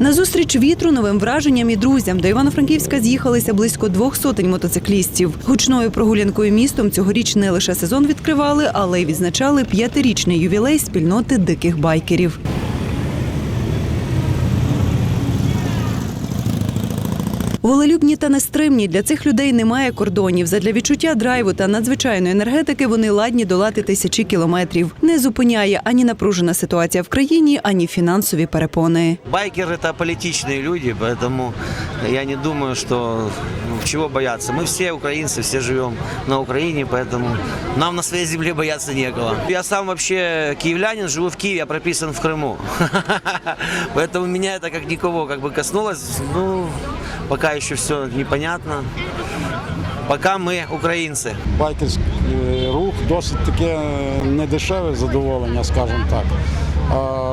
На зустріч вітру, новим враженням і друзям до Івано-Франківська з'їхалися близько двох сотень мотоциклістів. Гучною прогулянкою містом цьогоріч не лише сезон відкривали, але й відзначали п'ятирічний ювілей спільноти диких байкерів. Волелюбні та нестримні для цих людей немає кордонів. Задля відчуття драйву та надзвичайної енергетики вони ладні долати тисячі кілометрів. Не зупиняє ані напружена ситуація в країні, ані фінансові перепони. Байкеры это политичные люди, поэтому я не думаю, что ну, чего бояться. Мы все украинцы, все живем на Украине, поэтому нам на своей земле бояться некого. Я сам вообще киевлянин, живу в Киеве, я прописан в Крыму. Поэтому меня это как никого как бы коснулось. Ну, пока еще все непонятно. Пока мы украинцы. байкерський е, рух досить таке недешеве задоволення, скажімо так.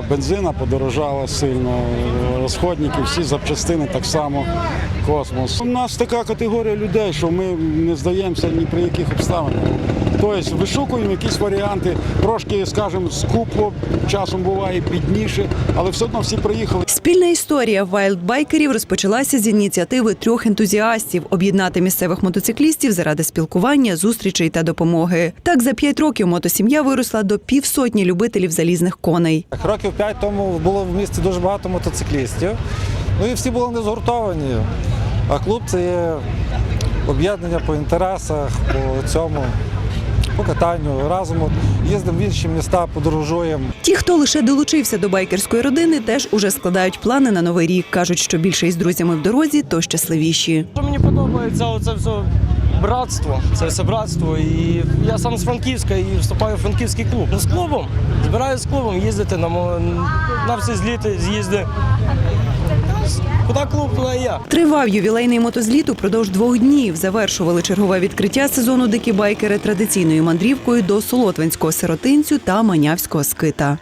Бензина подорожала сильно, розходники, всі запчастини так само. Космос. У нас така категорія людей, що ми не здаємося ні при яких обставинах. Тобто вишукуємо якісь варіанти, трошки, скажімо, скупо, часом буває бідніше, але все одно всі приїхали. Спільна історія вайлдбайкерів розпочалася з ініціативи трьох ентузіастів об'єднати місцевих мотоциклістів заради спілкування, зустрічей та допомоги. Так за п'ять років мотосім'я виросла до півсотні любителів залізних коней. Років п'ять тому було в місті дуже багато мотоциклістів. Ну і всі були не згуртовані. А клуб це є об'єднання по інтересах, по цьому, по катанню. Разом їздимо в інші міста, подорожуємо. Ті, хто лише долучився до байкерської родини, теж уже складають плани на новий рік. кажуть, що більше із друзями в дорозі, то щасливіші. Мені подобається оце все братство, це все братство. І я сам з Франківська і вступаю в франківський клуб. Ну, з клубом. Збираюся з клубом їздити на, на всі зліти, з'їзди. Куди клуб, туди я. Тривав ювілейний мотозліт упродовж двох днів. Завершували чергове відкриття сезону дикі байкери традиційною мандрівкою до Солотвинського сиротинцю та Манявського скита.